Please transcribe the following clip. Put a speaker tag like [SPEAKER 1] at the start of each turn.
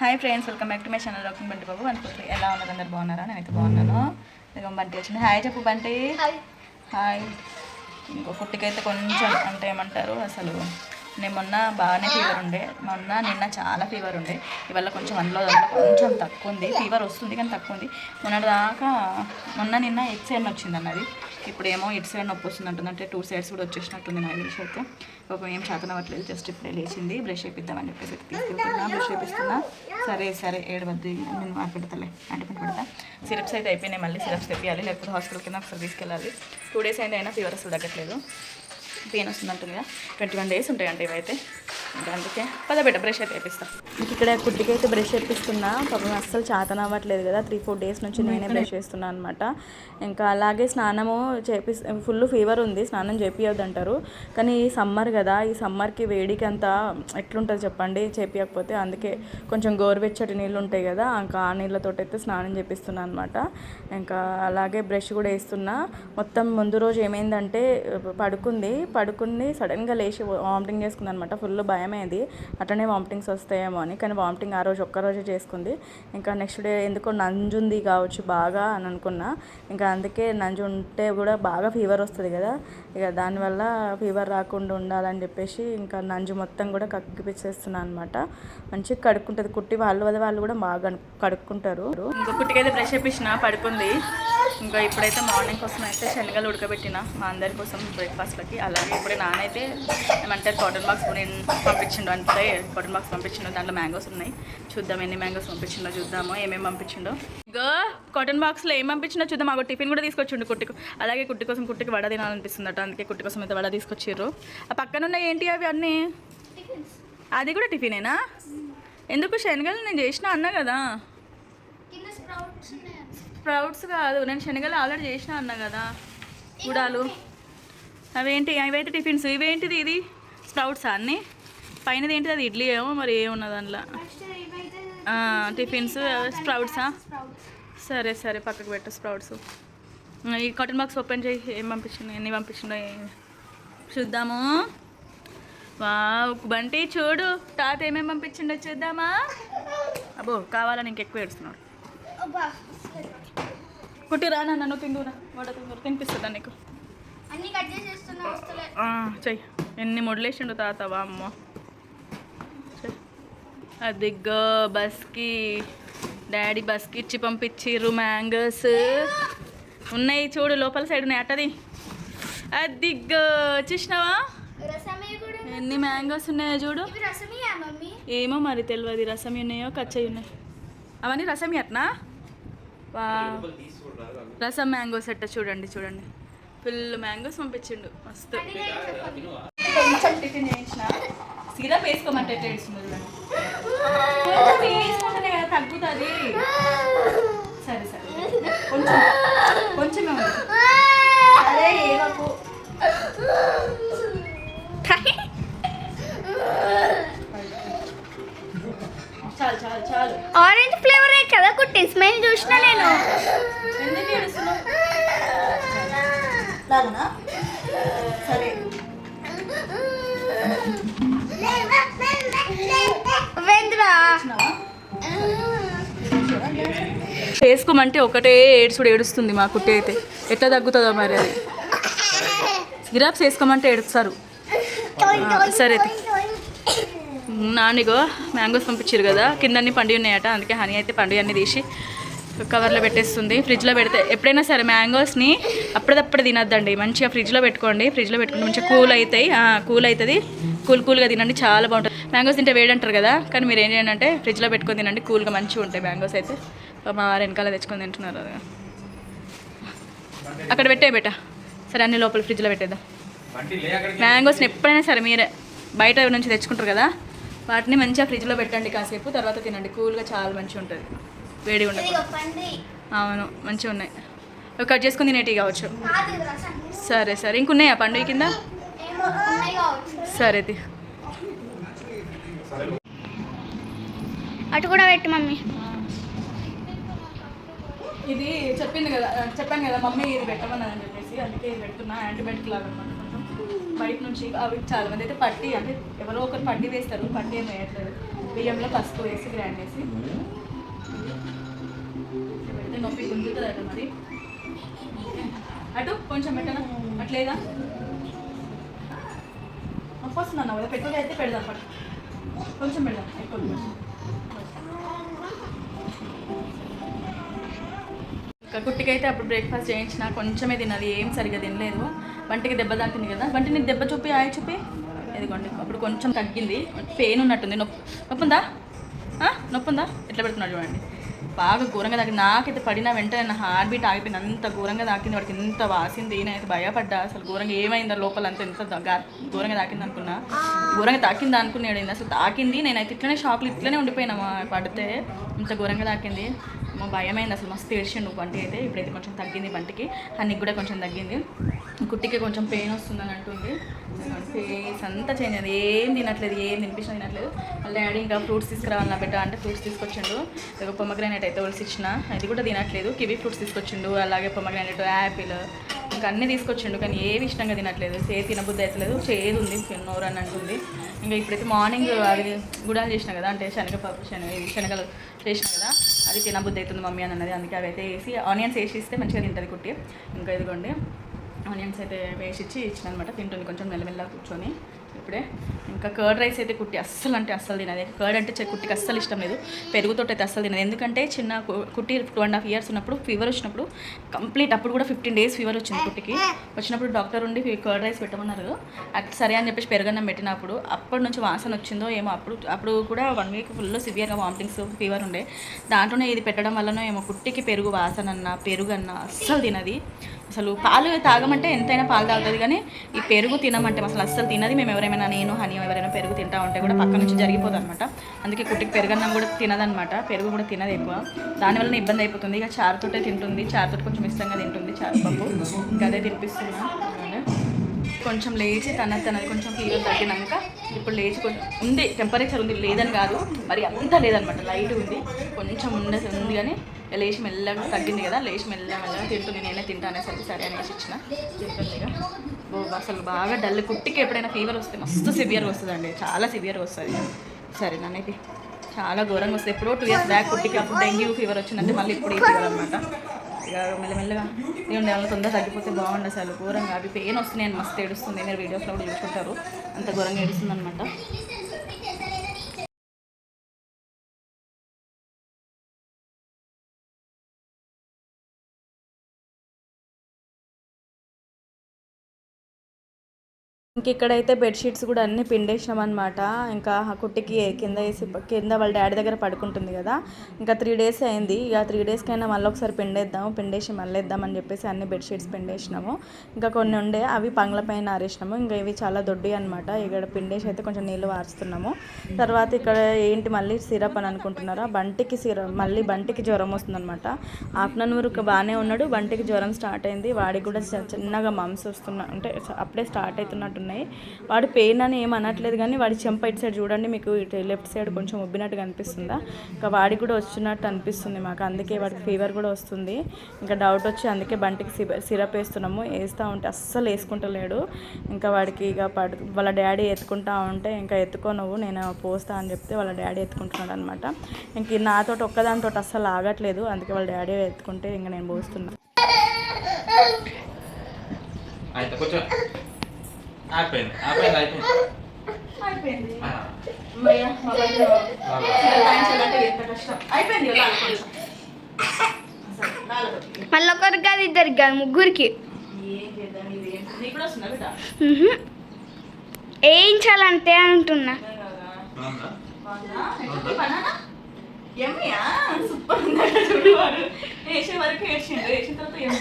[SPEAKER 1] Hi friends welcome back to my channel rocking Bunty Babu అనుకుంటే ఎలా ఉన్నారు? అందరు బాగున్నారా? నేనైతే బాగున్నాను. ఇక బంటి వచ్చింది. హాయ్ చెప్పు బంటి. హాయ్ ఇంకో కుట్టికైతే కొంచెం అంటే ఏమంటారు? అసలు నేను మొన్న బాగానే ఫీవర్ ఉండే. మొన్న నిన్న చాలా ఫీవర్ ఉండే. ఇవాళ కొంచెం అందులో కొంచెం తక్కువ ఉంది ఫీవర్ వస్తుంది కానీ తక్కువ ఉంది మొన్నటి దాకా మొన్న నిన్న ఎట్ సైడ్ వచ్చింది అన్నది. ఇప్పుడు ఏమో ఇటు సైడ్ నొప్పి వస్తుంది అంటుంది. అంటే టూ సైడ్స్ కూడా వచ్చేసినట్టుంది నాకు తెలిసి అయితే. పాపం ఏం శాతం అవ్వట్లేదు జస్ట్ ఇప్పుడే లేచింది. బ్రష్ చేపిద్దామని చెప్పేసి తీసుకుంటున్నా బ్రష్ చేపిస్తున్నా. సరే సరే ఏడవద్దు. నేను మాకు పెడతలే అంటే పెడతా. సిరప్స్ అయితే అయిపోయినాయి. మళ్ళీ సిరప్స్ తెప్పియాలి. లేకపోతే హాస్పిటల్ కింద ఒకసారి తీసుకెళ్ళాలి. టూ డేస్ అయింది అయినా ఫీవర్ అసలు తగ్గట్లేదు. పెయిన్ వస్తుందంటుంది కదా. ట్వంటీ వన్ డేస్ ఉంటాయండి ఇవైతే. అందుకే. పద బిడ్డ బ్రష్ అయితే వేపిస్తా. మీకు ఇక్కడ కుట్టికి అయితే బ్రష్ చేపిస్తున్నా పాపం అస్సలు చాతన అవ్వట్లేదు కదా. త్రీ ఫోర్ డేస్ నుంచి నేనే బ్రష్ చేస్తున్నాను అనమాట ఇంకా అలాగే స్నానము చేపి ఫుల్ ఫీవర్ ఉంది. స్నానం చేపియొద్దు అంటారు కానీ ఈ సమ్మర్ కదా ఈ సమ్మర్కి వేడికి అంతా ఎట్లుంటుంది చెప్పండి? చేపియకపోతే అందుకే కొంచెం గోరువెచ్చటి నీళ్ళు ఉంటాయి కదా ఇంకా ఆ నీళ్ళతో అయితే స్నానం చేపిస్తున్నాను అనమాట ఇంకా అలాగే బ్రష్ కూడా వేస్తున్నా. మొత్తం ముందు రోజు ఏమైందంటే పడుకుంది. పడుకుంది సడన్గా లేచి వామిటింగ్ చేసుకుంది అనమాట ఫుల్ భయమైంది. అట్లనే వామిటింగ్స్ వస్తాయేమో అని. కానీ వామిటింగ్ ఆ రోజు ఒక్క రోజే చేసుకుంది. ఇంకా నెక్స్ట్ డే ఎందుకో నంజుంది కావచ్చు బాగా అని అనుకున్నా. ఇంకా అందుకే నంజు ఉంటే కూడా బాగా ఫీవర్ వస్తుంది కదా. ఇక దానివల్ల ఫీవర్ రాకుండా ఉండాలని చెప్పేసి ఇంకా నంజు మొత్తం కూడా కక్కిపించేస్తున్నాను అనమాట మంచిగా కడుక్కుంటుంది. కుట్టి వాళ్ళు అదే వాళ్ళు కూడా బాగా కడుక్కుంటారు. ఇంకా కుట్టికైతే బ్రష్ చేపించిన పడుకుంది. ఇంకా ఇప్పుడైతే మార్నింగ్ కోసం అయితే శనగలు ఉడకబెట్టిన మా అందరి కోసం బ్రేక్ఫాస్ట్లకి అలాగే ఇప్పుడే నానైతే ఏమంటారు కాటన్ బాక్స్ నేను పంపించిండు అంటే కాటన్ బాక్స్ పంపించిండు దాంట్లో మ్యాంగోస్ ఉన్నాయి. చూద్దాం ఎన్ని మ్యాంగోస్ పంపించిండో చూద్దాము ఏమేమి పంపించిండో. గో కాటన్ బాక్స్లో ఏం పంపించిండో చూద్దాం. మాకు టిఫిన్ కూడా తీసుకొచ్చిండు కుట్టికి. అలాగే కుట్టి కోసం కుట్టికి వడ తినాలనిపిస్తుందట. అందుకే కుట్టి కోసం అయితే వడ తీసుకొచ్చిర్రు. ఆ పక్కన ఉన్న ఏంటి అవి అన్నీ? అది కూడా టిఫినేనా? ఎందుకు శనగలు నేను చేసిన అన్నా కదా?
[SPEAKER 2] స్ప్రౌట్స్
[SPEAKER 1] కాదు. నేను శనగలు ఆల్రెడీ చేసిన అన్నా కదా? గుడాలు అవేంటి? అవైతే టిఫిన్స్? ఇవేంటిది ఇది? స్ప్రౌట్స్ అన్ని? పైనది ఏంటిది అది ఇడ్లీ ఏమో మరి ఏమున్నది అందులో టిఫిన్స్ స్ప్రౌట్సా? సరే సరే పక్కకు పెట్టు స్ప్రౌట్స్. ఈ కాటన్ బాక్స్ ఓపెన్ చేయి. ఏం పంపించిండు ఎన్ని పంపించిండో ఏ- చూద్దాము. వా బంటి చూడు. తాత ఏమేమి పంపించిండో చూద్దామా? అబ్బో కావాలని ఇంకెక్కువ ఏడుస్తున్నాడు.
[SPEAKER 2] అబ్బా.
[SPEAKER 1] కుట్టి రా నన్ను తిందురా వడ తిందురు తినిపిస్తుందా నీకు? చెయ్యి. ఎన్ని మొడలేసిండు తాత అమ్మ అదిగో బస్కి. డాడీ బస్కి ఇచ్చి పంపించిర్రు మ్యాంగోస్. ఉన్నాయి చూడు లోపల సైడ్ ఉన్నాయి. అట్టది. అదిగో చూసినావా. ఎన్ని మ్యాంగోస్ ఉన్నాయో చూడు. ఏమో మరి తెలియదు రసం ఉన్నాయో కచ్చయి ఉన్నాయి. అవన్నీ రసం అట్నా? వా. రసం మ్యాంగోస్ అట్ట చూడండి చూడండి. ఫుల్ మ్యాంగోస్ పంపించిండు మస్తు. కొంచెం టిఫిన్ చేయించిన? సిరప్ వేసుకోమంటే వేసుకుంటేనే కదా తగ్గుతుంది. సరే సరే. కొంచెం కొంచెమే ఉంది. ఏవకు చాలు చాలు చాలు.
[SPEAKER 2] ఆరెంజ్ ఫ్లేవర్ కదా కుట్టి స్మెల్ చూసిన నేను.
[SPEAKER 1] ఎందుకు ఏడుస్తున్నావు? లాగునా సరే. వేసుకోమంటే ఒకటే ఏడుచుడు ఏడుస్తుంది మా కుట్టి అయితే. ఎట్లా తగ్గుతుందో మరి అది. గిరాప్స్ వేసుకోమంటే ఏడుస్తారు. సరే నానిగో మ్యాంగోస్ పంపించారు కదా కింద అన్ని పండి ఉన్నాయట అందుకే హనీ అయితే పండుగ అన్నీ తీసి కవర్లో పెట్టేస్తుంది. ఫ్రిడ్జ్లో పెడితే ఎప్పుడైనా సరే మ్యాంగోస్ని అప్పటిదప్పుడు తినద్దండి. మంచిగా ఫ్రిడ్జ్లో పెట్టుకోండి. ఫ్రిడ్జ్లో పెట్టుకుంటే మంచిగా కూల్ అవుతాయి కూల్ అవుతుంది కూల్ కూల్గా తినండి. చాలా బాగుంటుంది. మ్యాంగోస్ తింటే వేడి అంటారు కదా? కానీ మీరు ఏం చేయండి అంటే ఫ్రిడ్జ్లో పెట్టుకొని తినండి. కూల్గా మంచిగా ఉంటాయి మ్యాంగోస్ అయితే. మా వారు వెనకాల తెచ్చుకొని తింటున్నారు అది. అక్కడ పెట్టే బెట. సరే అన్ని లోపల ఫ్రిడ్జ్లో పెట్టేద్దాం. మ్యాంగోస్ని ఎప్పుడైనా సరే మీరే బయట నుంచి తెచ్చుకుంటారు కదా? వాటిని మంచిగా ఫ్రిడ్జ్లో పెట్టండి కాసేపు. తర్వాత తినండి. కూల్గా చాలా మంచిగా ఉంటుంది. వేడి ఉండదు అవును మంచిగా ఉన్నాయి. అవి కట్ చేసుకుని తినేటి కావచ్చు. సరే. సరే ఇంకున్నాయా పండుగ కింద? సరే
[SPEAKER 2] అటు కూడా పెట్టు మమ్మీ.
[SPEAKER 1] ఇది చెప్పింది కదా చెప్పాను కదా మమ్మీ ఇది పెట్టమన్నదని చెప్పేసి అందుకే ఇది పెడుతున్నా యాంటీబయాటిక్ లాగా అనమాట కొంచెం. బయట నుంచి అవి చాలా మంది అయితే పట్టి అంటే ఎవరో ఒకరు పట్టి వేస్తారు పట్టి ఏం వేయట్లేదు. బియ్యంలో పసుపు వేసి గ్రైండ్ చేసి. పెడితే నొప్పి గుంజుతుంది అటు మరి. అటు కొంచెం పెట్టనా? అట్లేదా? నొప్పి వస్తుంది అన్న కదా పెట్టుబడి అయితే పెడదాం పట్టు. కొంచెం పెడదాం ఎక్కువ ఇంకా కుట్టికైతే అప్పుడు బ్రేక్ఫాస్ట్ చేయించిన కొంచెమే తిన్నది ఏం సరిగా తినలేదు. వంటికి దెబ్బ తాకింది కదా వంటి నీకు దెబ్బ చూపి ఆయ చూపి. ఇదిగోండి అప్పుడు కొంచెం తగ్గింది పెయిన్ ఉన్నట్టుంది. నొప్పి నొప్పుందా? నొప్పి ఉందా ఎట్లా పెడుతున్నాడు చూడండి. బాగా ఘోరంగా తాకింది. నాకైతే పడిన వెంటనే నా హార్ట్ బీట్ ఆగిపోయింది. అంత ఘోరంగా తాకింది వాడికి. ఎంత వాసింది నేనైతే భయపడ్డా. అసలు ఘోరంగా ఏమైందో? లోపల అంత ఎంత ఘోరంగా తాకింది అనుకున్నా. ఘోరంగా తాకింది అనుకున్నాడు అసలు తాకింది. నేనైతే ఇట్లనే షాక్లు ఇట్లనే ఉండిపోయినా పడితే ఇంత ఘోరంగా తాకింది. భయమైంది అసలు మస్తు ఏడ్చిండు బంటి అయితే. ఇప్పుడైతే కొంచెం తగ్గింది బంటికి. హనికి కూడా కొంచెం తగ్గింది. కుట్టికి కొంచెం పెయిన్ వస్తుందని అంటుంది. ఫేస్ అంతా చేంజ్ అయింది. ఏం తినట్లేదు ఏం తినిపించినా తినట్లేదు. మళ్ళీ డాడీ ఇంకా ఫ్రూట్స్ తీసుకురావాలి నా బిడ్డ అంటే ఫ్రూట్స్ తీసుకొచ్చిండు. ఒక పొమ్మగ్రానైట్ అయితే ఒలిసి ఇచ్చిన. అది కూడా తినట్లేదు. కివీ ఫ్రూట్స్ తీసుకొచ్చిండు. అలాగే పొమ్మగ్రానైట్ యాపిల్ ఇంకా అన్నీ తీసుకొచ్చిండు కానీ ఏవి ఇష్టంగా తినట్లేదు. చే తినబుద్ధి అవుతలేదు చేదు ఉంది నోరు అని అంటుంది. ఇంకా ఇప్పుడైతే మార్నింగ్ అది గుడాలు చేసిన కదా అంటే శనగపప్పు శనగ శనగలు చేసిన కదా అది తినబుద్ధి అవుతుంది మమ్మీ అని అన్నది. అందుకే అవి అయితే వేసి ఆనియన్స్ వేసి ఇస్తే మంచిగా తింటుంది కుట్టి. ఇంకా ఇదిగోండి ఆనియన్స్ అయితే వేసి ఇచ్చి ఇచ్చిన అనమాట. తింటుంది కొంచెం మెల్లమెల్లగా కూర్చొని. ఇప్పుడే. ఇంకా కర్డ్ రైస్ అయితే కుట్టి అస్సలు అంటే అస్సలు తినదు. కర్డ్ అంటే కుట్టికి అస్సలు ఇష్టం లేదు. పెరుగుతో అయితే అస్సలు తినదు. ఎందుకంటే చిన్న కుట్టి టూ అండ్ హాఫ్ ఇయర్స్ ఉన్నప్పుడు ఫీవర్ వచ్చినప్పుడు కంప్లీట్ అప్పుడు కూడా ఫిఫ్టీన్ డేస్ ఫీవర్ వచ్చింది కుట్టికి. వచ్చినప్పుడు డాక్టర్ ఉండి కర్డ్ రైస్ పెట్టమన్నారు. అది సరే అని చెప్పేసి పెరుగన్నం పెట్టినప్పుడు అప్పటి నుంచి వాసన వచ్చిందో ఏమో అప్పుడు అప్పుడు కూడా వన్ వీక్ ఫుల్ సివియర్గా వామిటింగ్స్ ఫీవర్ ఉండే. దాంట్లోనే ఇది పెట్టడం వల్లనో ఏమో కుట్టికి పెరుగు వాసన అన్న పెరుగు అన్న అస్సలు తినది. అసలు పాలు తాగమంటే ఎంతైనా పాలు తాగుతుంది కానీ ఈ పెరుగు తినమంటే అసలు అస్సలు తినది మేము ఎవరైనా నేను హనీ ఎవరైనా పెరుగు తింటా ఉంటే కూడా పక్క నుంచి జరిగిపోదు అనమాట అందుకే కుట్టికి పెరుగన్నం కూడా తినదనమాట పెరుగు కూడా తినదు ఎక్కువ. దానివల్ల ఇబ్బంది అయిపోతుంది. ఇక చారుతోటే తింటుంది. చారుతో కొంచెం ఇష్టంగా తింటుంది చారుపప్పు. ఇంకా అదే తినిపిస్తున్నా. కొంచెం లేచి తన తనది కొంచెం ఫీవర్ తగ్గినాక ఇప్పుడు లేచి కొంచెం ఉంది. టెంపరేచర్ ఉంది. లేదని కాదు. మరి అంత లేదనమాట లైట్ ఉంది. కొంచెం ఉండదు ఉంది కానీ లేచి మెల్లగా తగ్గింది కదా లేచి మెల్లగా మెల్లగా తింటుంది. నేనే తింటానే సరే సరే అనేసి ఇచ్చిన. తింటుంది ఇక. ఓ అసలు బాగా డల్ కుట్టికి ఎప్పుడైనా ఫీవర్ వస్తే మస్తు సివియర్గా వస్తుందండి. చాలా సివియర్గా వస్తుంది. సరే నన్నైతే చాలా ఘోరంగా వస్తుంది. ఎప్పుడో టూ ఇయర్స్ బ్యాక్ కుట్టికి అప్పుడు డెంగ్యూ ఫీవర్ వచ్చిందంటే మళ్ళీ ఇప్పుడు ఈ ఫీవర్ అనమాట ఇక మెల్లమెల్లగా నేను ఏమైనా తొందరగా తగ్గిపోతే బాగుండు అసలు. ఘోరంగా. అవి పెయిన్ వస్తున్నాయి నేను మస్తు ఏడుస్తుంది. మీరు వీడియోస్లో కూడా చూసుకుంటారు. అంత ఘోరంగా ఏడుస్తుంది అనమాట ఇంక ఇక్కడైతే బెడ్షీట్స్ కూడా అన్ని పిండేసినాం అనమాట ఇంకా ఆ కుట్టికి కింద వేసి కింద వాళ్ళ డాడీ దగ్గర పడుకుంటుంది కదా. ఇంకా త్రీ డేస్ అయింది. ఇక త్రీ డేస్కైనా మళ్ళీ ఒకసారి పిండేద్దాము. పిండేసి మళ్ళీ వేద్దామని చెప్పేసి అన్ని బెడ్షీట్స్ పిండేసినాము. ఇంకా కొన్ని ఉండే అవి పంగ్ల పైన ఆరేసినాము. ఇంకా ఇవి చాలా దొడ్డి అనమాట ఇక్కడ పిండేసి అయితే కొంచెం నీళ్ళు వారుస్తున్నాము తర్వాత ఇక్కడ ఏంటి మళ్ళీ సిరప్ అని అనుకుంటున్నారా? బంటికి సిరప్ మళ్ళీ బంటికి జ్వరం వస్తుందన్నమాట. ఆఫ్టర్నూన్ వరకు బాగానే ఉన్నాడు. బంటికి జ్వరం స్టార్ట్ అయింది. వాడికి కూడా చిన్నగా మమ్స్ వస్తున్నా అంటే అప్పుడే స్టార్ట్ అవుతున్నట్టు ఉన్నాయి. వాడు పెయిన్ అని ఏం అనట్లేదు కానీ వాడి చెంప ఇటు సైడ్ చూడండి మీకు ఇటు లెఫ్ట్ సైడ్ కొంచెం ఉబ్బినట్టు అనిపిస్తుందా ఇంకా వాడికి కూడా వచ్చినట్టు అనిపిస్తుంది మాకు. అందుకే వాడికి ఫీవర్ కూడా వస్తుంది. ఇంకా డౌట్ వచ్చి అందుకే బంటికి సిబ- సిరప్ వేస్తున్నాము. వేస్తూ ఉంటే అస్సలు వేసుకుంటలేడు. ఇంకా వాడికి ఇక పడు వాళ్ళ డాడీ ఎత్తుకుంటా ఉంటే ఇంకా ఎత్తుకో నువ్వు నేను పోస్తా అని చెప్తే వాళ్ళ డాడీ ఎత్తుకుంటున్నాడు అనమాట ఇంక నాతో ఒక్కదానితో అస్సలు ఆగట్లేదు. అందుకే వాళ్ళ డాడీ ఎత్తుకుంటే ఇంకా నేను పోస్తున్నా.
[SPEAKER 3] అయితే కొంచెం అయిపోయింది అయిపోయింది అయిపోయింది
[SPEAKER 1] అయిపోయింది.
[SPEAKER 2] మళ్ళీ ఒకరికి కాదు ఇద్దరికి కాదు ముగ్గురికి. వేయించాలంతే అంటున్నా?
[SPEAKER 1] సూపర్. వేసే వరకు వేసిండు వేసిన తర్వాత ఏమి